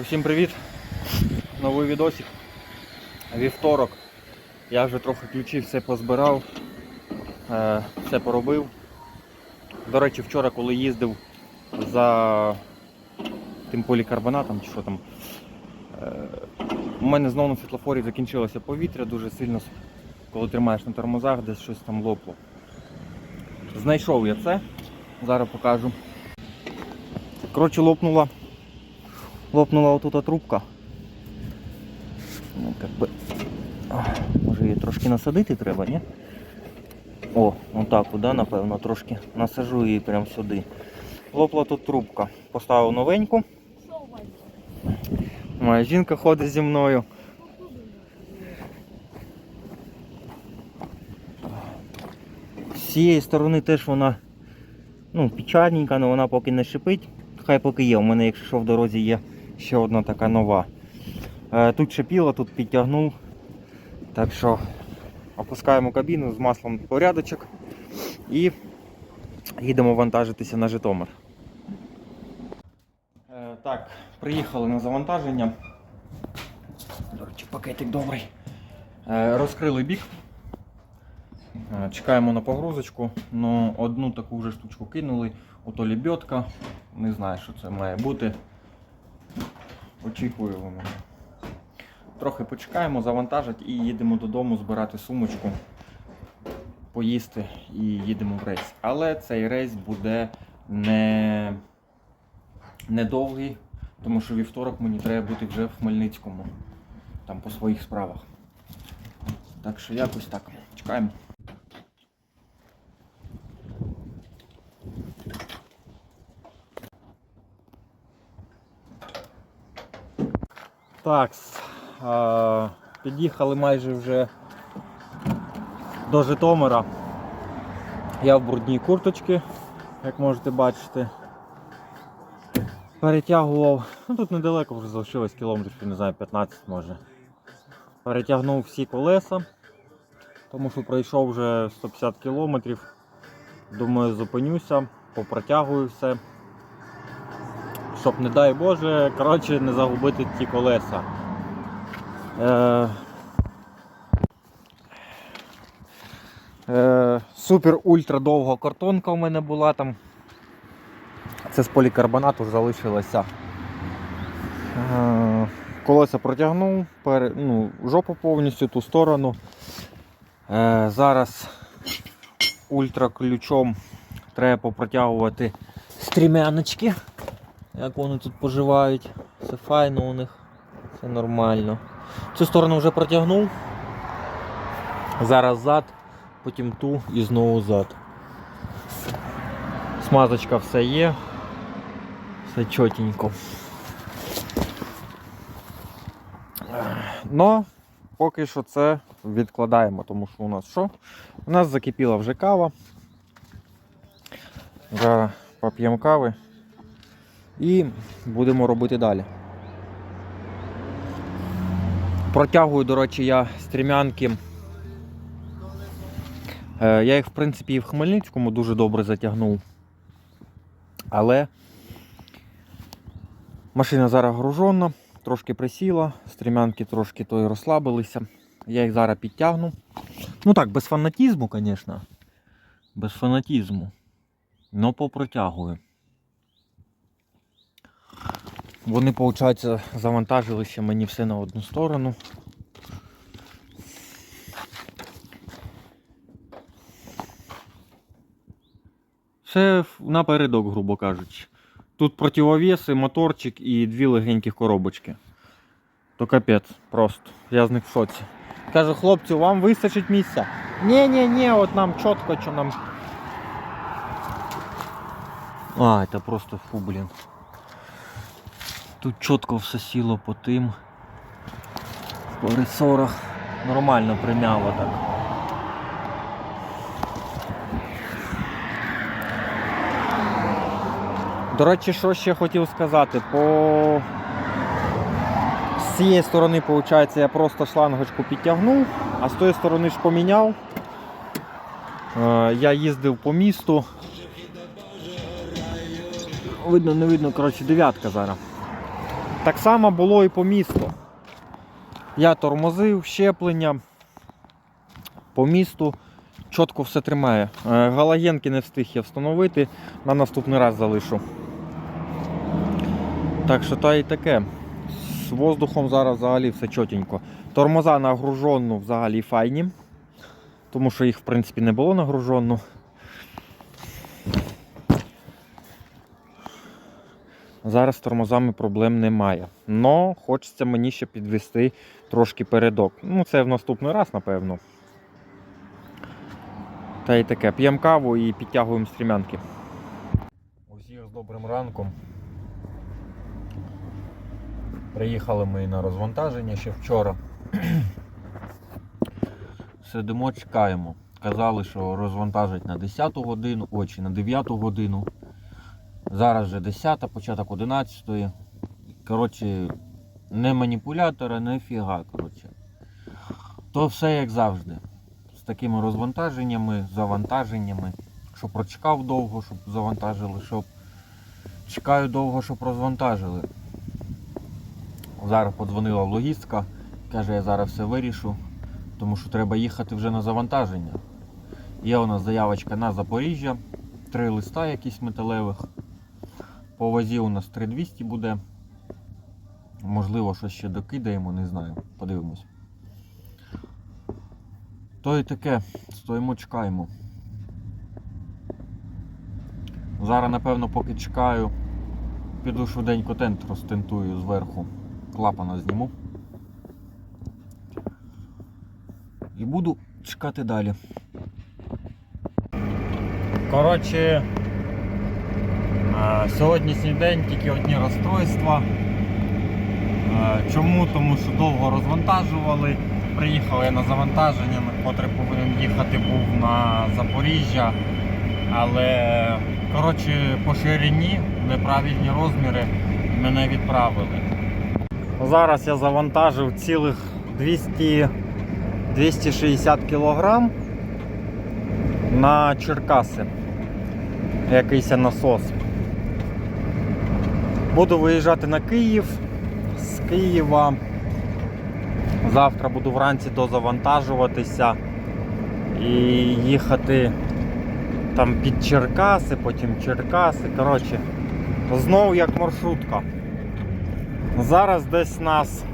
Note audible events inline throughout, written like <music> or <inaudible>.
Усім привіт! Новий відосик. Вівторок. Я вже трохи ключі все позбирав, е, все поробив. До речі, вчора, коли їздив за тим полікарбонатом чи що там, е, у мене знову на світлофорі закінчилося повітря дуже сильно, коли тримаєш на тормозах, десь щось там лопло. Знайшов я це, зараз покажу. Коротше, лопнула лопнула отут трубка. Ну, как би, може її трошки насадити треба, ні? О, отак, да, напевно, трошки насажу її прямо сюди. Лопла тут трубка. Поставив новеньку. Моя жінка ходить зі мною. З цієї сторони теж вона ну, печальненька, але вона поки не шипить. Хай поки є. У мене, якщо що, в дорозі є ще одна така нова. Е, Тут шипіло, тут підтягнув. Так що опускаємо кабіну з маслом порядочок і їдемо вантажитися на Житомир. Е, Так, приїхали на завантаження. До речі, пакетик добрий. Е, Розкрили бік. Чекаємо на погрузочку. Ну, одну таку вже штучку кинули. Ото лебедка. Не знаю, що це має бути. Очікую воно. Трохи почекаємо, завантажать і їдемо додому збирати сумочку, поїсти і їдемо в рейс. Але цей рейс буде не, не довгий, тому що вівторок мені треба бути вже в Хмельницькому, там по своїх справах. Так що якось так. Чекаємо. Так, під'їхали майже вже до Житомира. Я в брудній курточці, як можете бачити. Перетягував, ну тут недалеко вже залишилось кілометрів, не знаю, 15 може. Перетягнув всі колеса, тому що пройшов вже 150 кілометрів. Думаю, зупинюся, попротягую все щоб, не дай Боже, коротше, не загубити ті колеса. Е, е, супер ультра довга картонка у мене була там. Це з полікарбонату залишилося. Е, колеса протягнув, пере, ну, жопу повністю ту сторону. Е, зараз ультра ключом треба попротягувати стрімяночки як вони тут поживають. Все файно у них, все нормально. Цю сторону вже протягнув. Зараз зад, потім ту і знову зад. Смазочка все є. Все чотенько. Но поки що це відкладаємо, тому що у нас що? У нас закипіла вже кава. Зараз поп'ємо кави і будемо робити далі. Протягую, до речі, я стрімянки. Е, Я їх, в принципі, і в Хмельницькому дуже добре затягнув. Але машина зараз гружена, трошки присіла, стрімянки трошки то й розслабилися. Я їх зараз підтягну. Ну так, без фанатізму, звісно. Без фанатізму. Но попротягую. Вони, виходить, завантажилися мені все на одну сторону. Все напередок, грубо кажучи. Тут противовеси, моторчик і дві легеньких коробочки. То капець, просто. Я з них в шоці. Кажу, хлопцю, вам вистачить місця. Ні-ні-ні, от нам чітко, що нам. А, це просто фу, блін. Тут чітко все сіло по тим. По ресорах. Нормально примяло так. До речі, що ще хотів сказати, по з цієї сторони, виходить, я просто шлангочку підтягнув, а з тої сторони ж поміняв. Е, Я їздив по місту. Видно, не видно, коротше, дев'ятка зараз. Так само було і по місту. Я тормозив, щеплення. По місту чітко все тримає. Е, Галогенки не встиг я встановити, на наступний раз залишу. Так що та і таке. З воздухом зараз взагалі все чотенько. Тормоза на гружонну взагалі файні. Тому що їх в принципі не було на Зараз з тормозами проблем немає. Но хочеться мені ще підвести трошки передок. Ну, це в наступний раз, напевно. Та й таке. П'ємо каву і підтягуємо стрімянки. Усіх з добрим ранком. Приїхали ми на розвантаження ще вчора. <clears throat> Сидимо, чекаємо. Казали, що розвантажать на 10 годину, очі на 9 годину. Зараз вже 10, початок 11. Коротше, не маніпулятора, не фіга. Коротше. То все як завжди. З такими розвантаженнями, завантаженнями. Щоб прочекав довго, щоб завантажили, щоб чекаю довго, щоб розвантажили. Зараз подзвонила логістка, каже, я зараз все вирішу, тому що треба їхати вже на завантаження. Є у нас заявочка на Запоріжжя, три листа якісь металевих. По вазі у нас 3200 буде. Можливо, щось ще докидаємо, не знаю. Подивимось. То і таке, стоїмо, чекаємо. Зараз, напевно, поки чекаю, піду швиденько тент розтентую зверху. Клапана зніму. І буду чекати далі. Коротше, Сьогоднішній день тільки одні розстройства. Е, Чому? Тому що довго розвантажували. Приїхав я на завантаження, котрий повинен їхати був на Запоріжжя. Але коротше, по ширині неправильні розміри мене відправили. Зараз я завантажив цілих 200, 260 кг на Черкаси. Якийсь насос. Буду виїжджати на Київ з Києва. Завтра буду вранці дозавантажуватися і їхати там під Черкаси, потім Черкаси. Коротше, знову як маршрутка. Зараз десь нас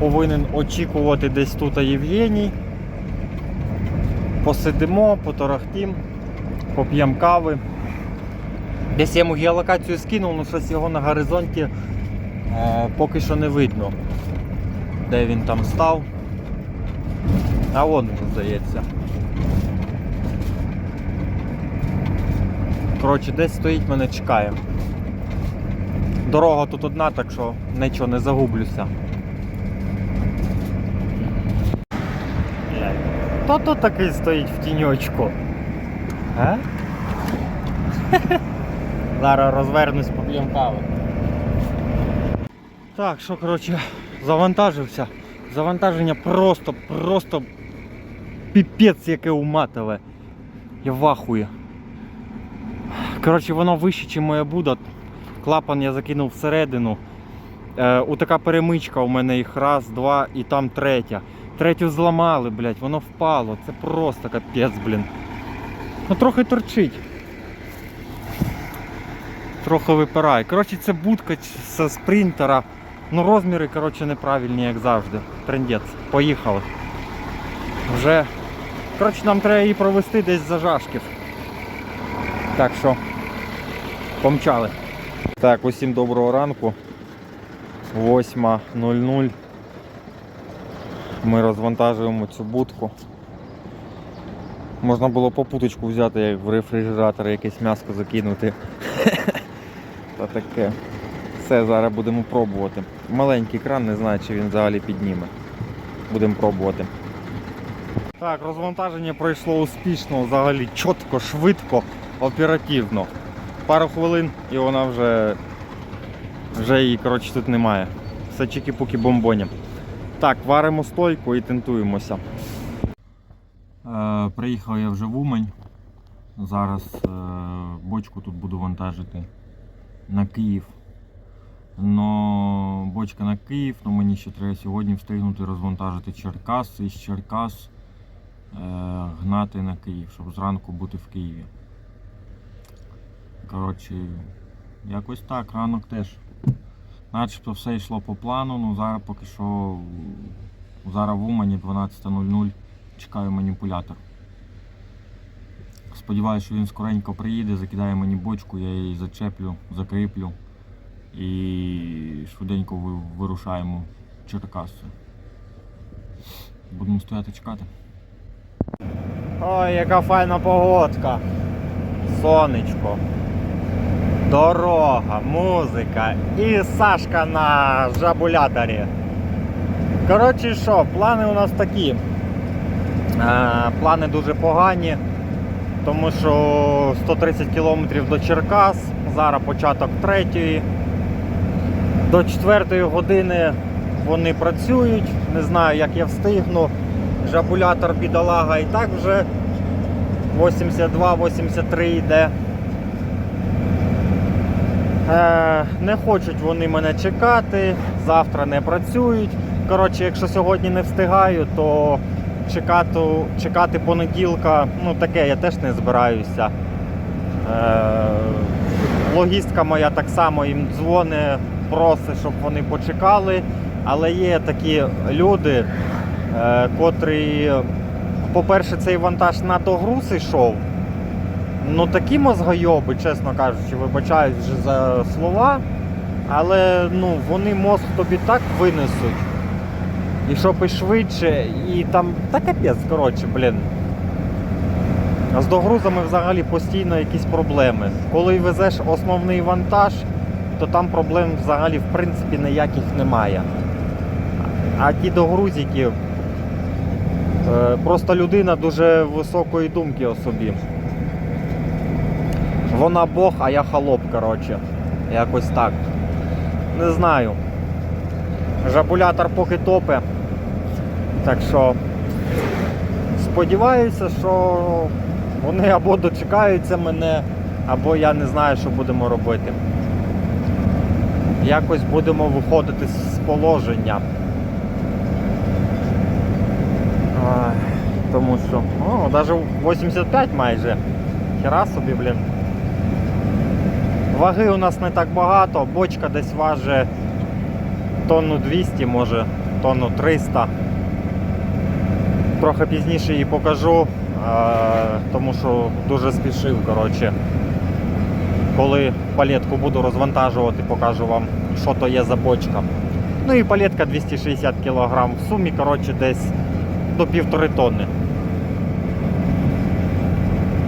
повинен очікувати десь тут Євгеній. Посидимо, поторохтім, поп'ємо кави. Десь я йому геолокацію скинув, але щось його на горизонті е, поки що не видно. Де він там став. А вон він, здається. Коротше, десь стоїть, мене чекає. Дорога тут одна, так що нічого не загублюся. Хто тут такий стоїть в тіньочку? А? Зараз розвернусь, поп'ємо кави. Так, що, коротше, завантажився. Завантаження просто, просто піпець яке уматове. Я вахую. Коротше, воно вище, ніж моя буда. Клапан я закинув всередину. Е, у така перемичка у мене їх раз, два і там третя. Третю зламали, блядь, воно впало. Це просто капець, блін. Ну трохи торчить. Трохи випирає. Коротше, це будка з спринтера. Ну розміри, коротше, неправильні, як завжди. Трендець. Поїхали. Вже. Коротше, нам треба її провести десь за жашків. Так що, помчали. Так, усім доброго ранку. 8.00. Ми розвантажуємо цю будку. Можна було попуточку взяти, як в рефрижератор якесь м'яско закинути. Та таке. Все, зараз будемо пробувати. Маленький кран, не знаю, чи він взагалі підніме. Будемо пробувати. Так, розвантаження пройшло успішно, взагалі чітко, швидко, оперативно. Пару хвилин і вона вже вже її коротше, тут немає. Все чики-пуки бомбоні. Так, варимо стойку і тентуємося. Е, приїхав я вже в Умань. Зараз е, бочку тут буду вантажити на Київ. Но бочка на Київ, но мені ще треба сьогодні встигнути розвантажити Черкас і з Черкас е, гнати на Київ, щоб зранку бути в Києві. Коротше, якось так, ранок теж. Начебто все йшло по плану, ну зараз поки що зараз в Умані 12.00 чекаю маніпулятор. Сподіваюся, що він скоренько приїде, закидає мені бочку, я її зачеплю, закріплю і швиденько вирушаємо в. Будемо стояти чекати. Ой, яка файна погодка. Сонечко. Дорога, музика і Сашка на жабуляторі. Коротше що, плани у нас такі. Е, плани дуже погані, тому що 130 кілометрів до Черкас, зараз початок третьої. До четвертої години вони працюють. Не знаю, як я встигну. Жабулятор бідолага і так вже 82-83 йде. Е, не хочуть вони мене чекати, завтра не працюють. Коротше, якщо сьогодні не встигаю, то чекати, чекати понеділка, ну таке я теж не збираюся. Е, логістка моя так само їм дзвонить, просить, щоб вони почекали. Але є такі люди, е, котрі, по-перше, цей вантаж на догруз йшов. Ну такі мозгойоби, чесно кажучи, вибачаюсь вже за слова. Але ну, вони мозг тобі так винесуть. І щоб і швидше, і там. Та капець, коротше, блін. А з догрузами взагалі постійно якісь проблеми. Коли везеш основний вантаж, то там проблем взагалі в принципі ніяких немає. А ті догрузики, е, просто людина дуже високої думки о собі. Вона Бог, а я холоп, коротше. Якось так. Не знаю. Жабулятор поки топе. Так що сподіваюся, що вони або дочекаються мене, або я не знаю, що будемо робити. Якось будемо виходити з положення. Тому що, о, навіть 85 майже. Хера собі, блін. Ваги у нас не так багато, бочка десь важить тонну 200, може тонну 300. Трохи пізніше її покажу, тому що дуже спішив. коротше. Коли палетку буду розвантажувати, покажу вам, що то є за бочка. Ну і палетка 260 кг в сумі, коротше, десь до півтори тонни.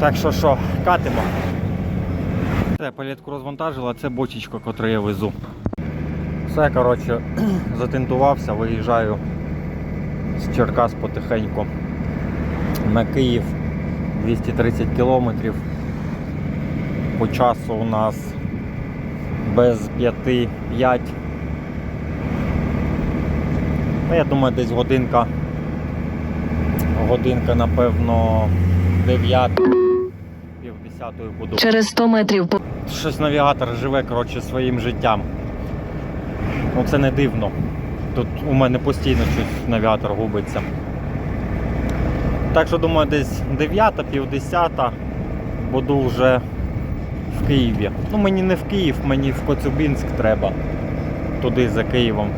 Так що що, катимо. Все, палетку розвантажила, це бочечка, яку я везу. Все, коротше, <clears throat> затентувався, виїжджаю з Черкас потихеньку на Київ 230 кілометрів. По часу у нас без 5-5. Ну, я думаю, десь годинка. Годинка, напевно, 9 пів десятої буду. Через 100 метрів Щось навігатор живе коротше, своїм життям. Ну це не дивно. Тут у мене постійно щось навігатор губиться. Так що думаю, десь 9, пів 10 буду вже в Києві. Ну мені не в Київ, мені в Коцюбінськ треба. Туди за Києвом.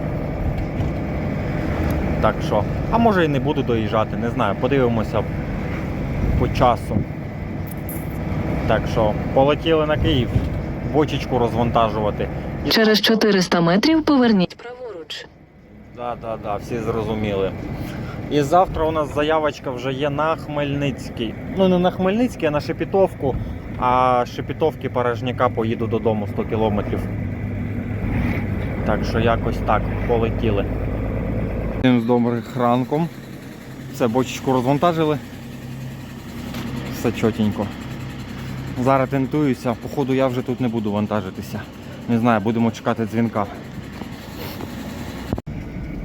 Так що. А може і не буду доїжджати, не знаю. Подивимося по часу. Так що полетіли на Київ, бочечку розвантажувати. Через 400 метрів поверніть праворуч. Да, да, да, всі зрозуміли. І завтра у нас заявочка вже є на Хмельницький. Ну не на Хмельницький, а на Шепетовку. А з Шепетовки Порожняка поїду додому 100 кілометрів. Так що якось так полетіли. Всім з добрих ранком. Все, бочечку розвантажили. Все чотенько. Зараз тентуюся, походу я вже тут не буду вантажитися. Не знаю, будемо чекати дзвінка.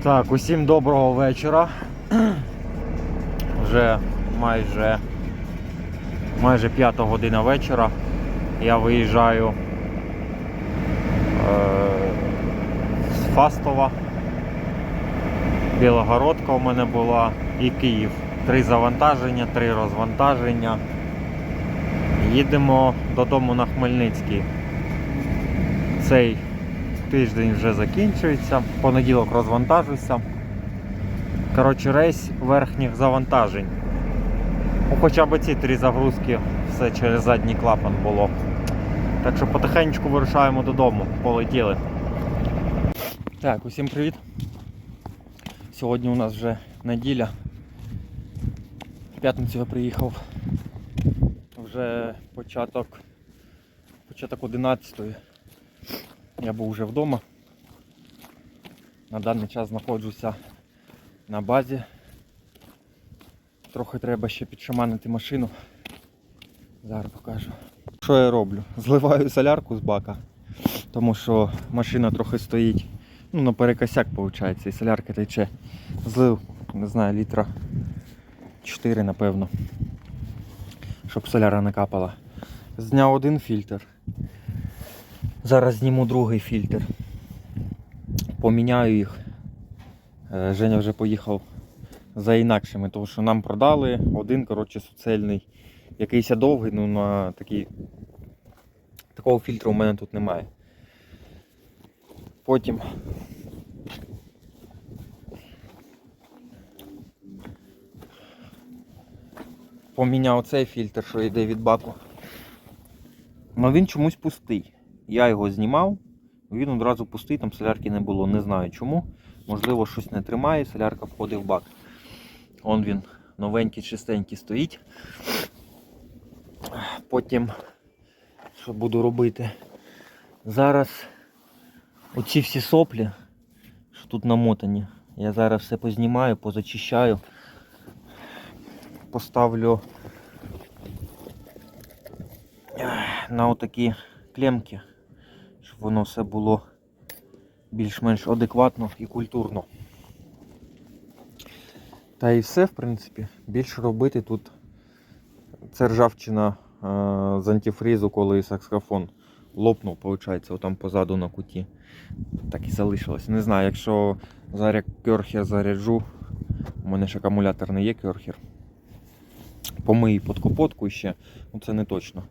Так, усім доброго вечора. <clears throat> Вже майже майже п'ята година вечора. Я виїжджаю е, Фастова, Білогородка у мене була і Київ. Три завантаження, три розвантаження. Їдемо додому на Хмельницький. Цей тиждень вже закінчується. Понеділок розвантажуся. Коротше, рейс верхніх завантажень. Ну, хоча б ці три загрузки все через задній клапан було. Так що потихеньку вирушаємо додому. Полетіли. Так, усім привіт. Сьогодні у нас вже неділя. В п'ятницю я приїхав. Вже початок. Початок 11-ї. Я був вже вдома. На даний час знаходжуся на базі. Трохи треба ще підшаманити машину. Зараз покажу. Що я роблю? Зливаю солярку з бака, тому що машина трохи стоїть. Ну, на перекосяк виходить, і солярка тече. Злив, не знаю, літра 4, напевно. Щоб соляра не капала. Зняв один фільтр. Зараз зніму другий фільтр. Поміняю їх. Е, Женя вже поїхав за інакшими, тому що нам продали один, коротше, суцельний. Якийсь довгий, ну на такий. Такого фільтру у мене тут немає. Потім поміняв цей фільтр, що йде від баку. Але він чомусь пустий. Я його знімав, він одразу пустий, там солярки не було, не знаю чому. Можливо, щось не тримає, солярка входить в бак. Он він новенький, чистенький стоїть. Потім, що буду робити? Зараз оці всі соплі, що тут намотані, я зараз все познімаю, позачищаю, поставлю на отакі клемки, воно все було більш-менш адекватно і культурно. Та і все, в принципі. Більше робити тут це ржавчина е, з антифризу, коли саксофон лопнув, виходить, отам позаду на куті. Так і залишилось. Не знаю, якщо зараз керхер заряджу, у мене ж акумулятор не є керхер. Помию під капотку ще, ну це не точно.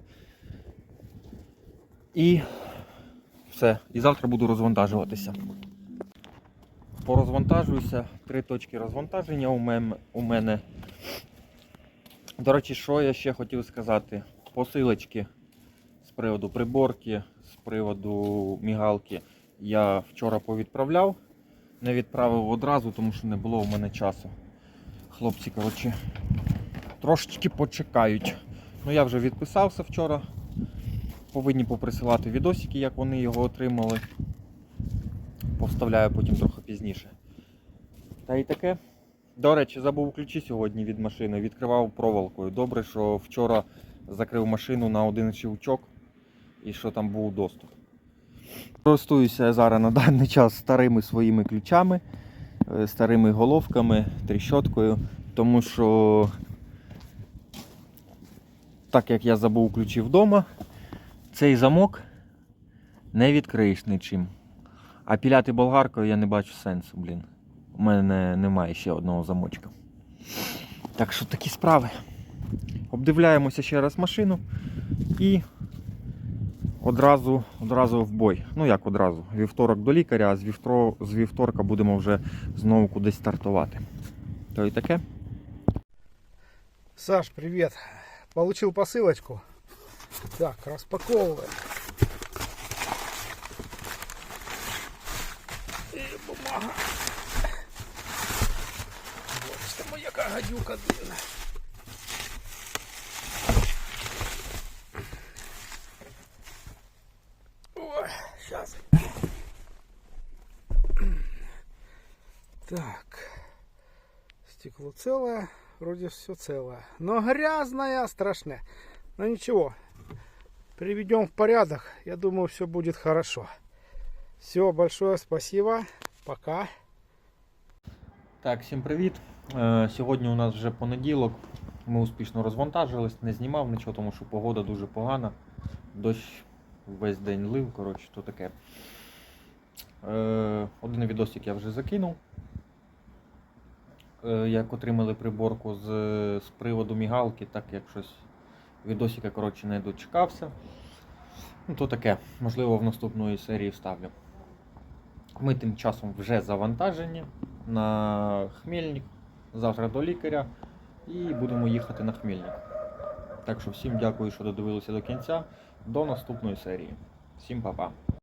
І все. І завтра буду розвантажуватися. Порозвантажуюся. Три точки розвантаження у мен- у мене. До речі, що я ще хотів сказати? Посилочки з приводу приборки, з приводу мігалки я вчора повідправляв. Не відправив одразу, тому що не було у мене часу. Хлопці, коротше, трошечки почекають. Ну я вже відписався вчора. Повинні поприсилати відосики, як вони його отримали. Повставляю потім трохи пізніше. Та і таке. До речі, забув ключі сьогодні від машини, відкривав проволокою. Добре, що вчора закрив машину на один щелчок і що там був доступ. Користуюся зараз на даний час старими своїми ключами, е, старими головками, тріщоткою, тому що так як я забув ключі вдома, цей замок не відкриєш нічим. А піляти болгаркою я не бачу сенсу, блін. У мене немає ще одного замочка. Так що такі справи. Обдивляємося ще раз машину і одразу, одразу в бой. Ну як одразу? Вівторок до лікаря, а з, вівтро, з вівторка будемо вже знову кудись стартувати. То і таке. Саш, привет. Получил посылочку. Так, распаковываем. И бумага. Вот что моя гадюка. Ой, сейчас. Так. Стекло целое, вроде все целое. Но грязная, страшная. Но ничего, приведем в порядок. Я думаю, все будет хорошо. Все, большое спасибо. Пока. Так, всім привіт. Е, Сьогодні у нас вже понеділок. Ми успішно розвантажились, не знімав нічого, тому що погода дуже погана. Дощ весь день лив, коротше, то таке. Е, один відосик я вже закинув. Е, як отримали приборку з, з приводу мігалки, так як щось відосика коротше не дочекався. Ну, то таке, можливо, в наступної серії вставлю. Ми тим часом вже завантажені на Хмельник, завтра до лікаря і будемо їхати на Хмельник. Так що всім дякую, що додивилися до кінця. До наступної серії. Всім па-па.